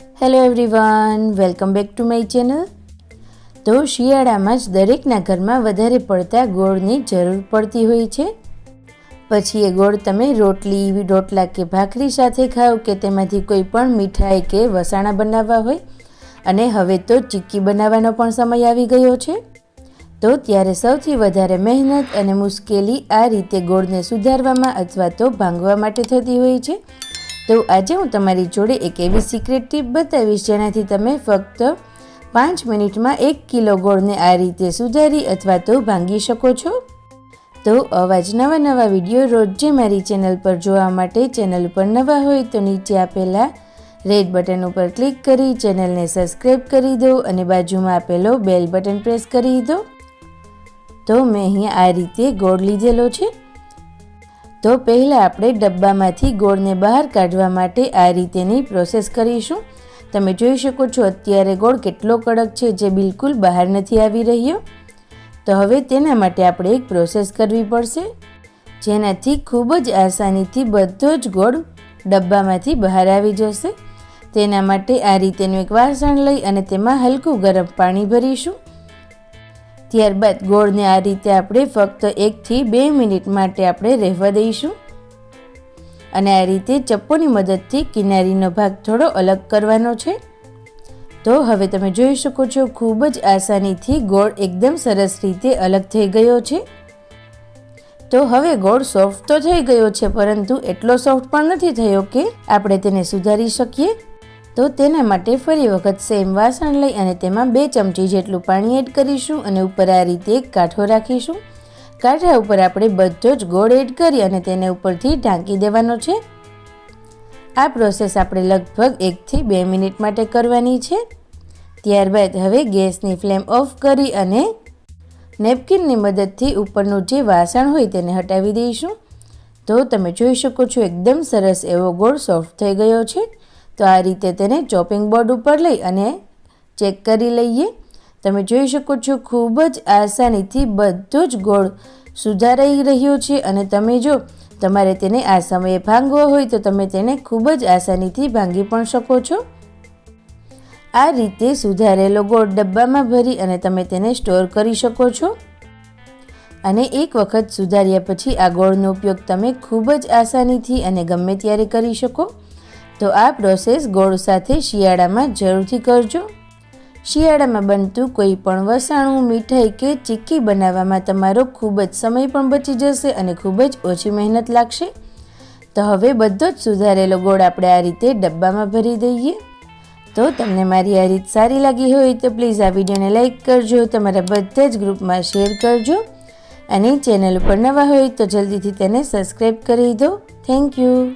Hello everyone welcome back to my channel તો શિયાળામાં જ દરેકના ઘરમાં વધારે પડતા ગોળની જરૂર પડતી હોય છે. પછી એ ગોળ તમે રોટલી, રોટલા કે ભાખરી સાથે ખાઓ કે તેમાંથી કોઈ પણ મીઠાઈ કે વસાણા બનાવવા હોય. અને હવે તો ચીક્કી બનાવવાનો પણ સમય આવી ગયો છે. તો ત્યારે સૌથી વધારે મહેનત અને મુશ્કેલી આ રીતે ગોળને સુધારવામાં અથવા તો ભાંગવા માટે થતી હોય છે. તો આજે હું તમારી જોડે એક એવી સિક્રેટ ટીપ બતાવીશ જેનાથી તમે ફક્ત પાંચ મિનિટમાં એક કિલો ગોળને આ રીતે સુધારી અથવા તો ભાંગી શકો છો. તો અવાજ નવા નવા વીડિયો રોજ જે મારી ચેનલ પર જોવા માટે ચેનલ ઉપર નવા હોય તો નીચે આપેલા રેડ બટન ઉપર ક્લિક કરી ચેનલને સબસ્ક્રાઈબ કરી દો અને બાજુમાં આપેલો બેલ બટન પ્રેસ કરી દો. તો મેં અહીંયા આ રીતે ગોળ લીધેલો છે. તો પહેલાં આપણે ડબ્બામાંથી ગોળને બહાર કાઢવા માટે આ રીતેની પ્રોસેસ કરીશું. તમે જોઈ શકો છો અત્યારે ગોળ કેટલો કડક છે જે બિલકુલ બહાર નથી આવી રહ્યો. તો હવે તેના માટે આપણે એક પ્રોસેસ કરવી પડશે, જેનાથી ખૂબ જ આસાનીથી બધો જ ગોળ ડબ્બામાંથી બહાર આવી જશે. તેના માટે આ રીતેનું એક વાસણ લઈ અને તેમાં હલકું ગરમ પાણી ભરીશું. ત્યારબાદ ગોળને આ રીતે આપણે ફક્ત એકથી બે મિનિટ માટે આપણે રહેવા દઈશું. અને આ રીતે ચપ્પોની મદદથી કિનારીનો ભાગ થોડો અલગ કરવાનો છે. તો હવે તમે જોઈ શકો છો, ખૂબ જ આસાનીથી ગોળ એકદમ સરસ રીતે અલગ થઈ ગયો છે. તો હવે ગોળ સોફ્ટ તો થઈ ગયો છે, પરંતુ એટલો સોફ્ટ પણ નથી થયો કે આપણે તેને સુધારી શકીએ. તો તેના માટે ફરી વખત સેમ વાસણ લઈ અને તેમાં બે ચમચી જેટલું પાણી એડ કરીશું અને ઉપર આ રીતે એક કાંઠો રાખીશું. કાંઠા ઉપર આપણે બધો જ ગોળ એડ કરી અને તેને ઉપરથી ઢાંકી દેવાનો છે. આ પ્રોસેસ આપણે લગભગ એકથી બે મિનિટ માટે કરવાની છે. ત્યારબાદ હવે ગેસની ફ્લેમ ઓફ કરી અને નેપકિનની મદદથી ઉપરનું જે વાસણ હોય તેને હટાવી દઈશું. તો તમે જોઈ શકો છો, એકદમ સરસ એવો ગોળ સોફ્ટ થઈ ગયો છે. તો આ રીતે તેને ચોપિંગ બોર્ડ ઉપર લઈ અને ચેક કરી લઈએ. તમે જોઈ શકો છો ખૂબ જ આસાનીથી બધો જ ગોળ સુધારાઈ રહ્યો છે અને તમે જો તમારે તેને આ સમયે ભાંગવો હોય તો તમે તેને ખૂબ જ આસાનીથી ભાંગી પણ શકો છો. આ રીતે સુધારેલો ગોળ ડબ્બામાં ભરી અને તમે તેને સ્ટોર કરી શકો છો. અને એક વખત સુધાર્યા પછી આ ગોળનો ઉપયોગ તમે ખૂબ જ આસાનીથી અને ગમે ત્યારે કરી શકો. તો આ પ્રોસેસ ગોળ સાથે શિયાળામાં જરૂરથી કરજો. શિયાળામાં બનતું કોઈ પણ વસાણું, મીઠાઈ કે ચીક્કી બનાવવામાં તમારો ખૂબ જ સમય પણ બચી જશે અને ખૂબ જ ઓછી મહેનત લાગશે. તો હવે બધો જ સુધારેલો ગોળ આપણે આ રીતે ડબ્બામાં ભરી દઈએ. તો તમને મારી આ રીત સારી લાગી હોય તો પ્લીઝ આ વિડીયોને લાઇક કરજો, તમારા બધા જ ગ્રુપમાં શેર કરજો. અને ચેનલ ઉપર નવા હોય તો જલ્દીથી તેને સબસ્ક્રાઈબ કરી દો. Thank you.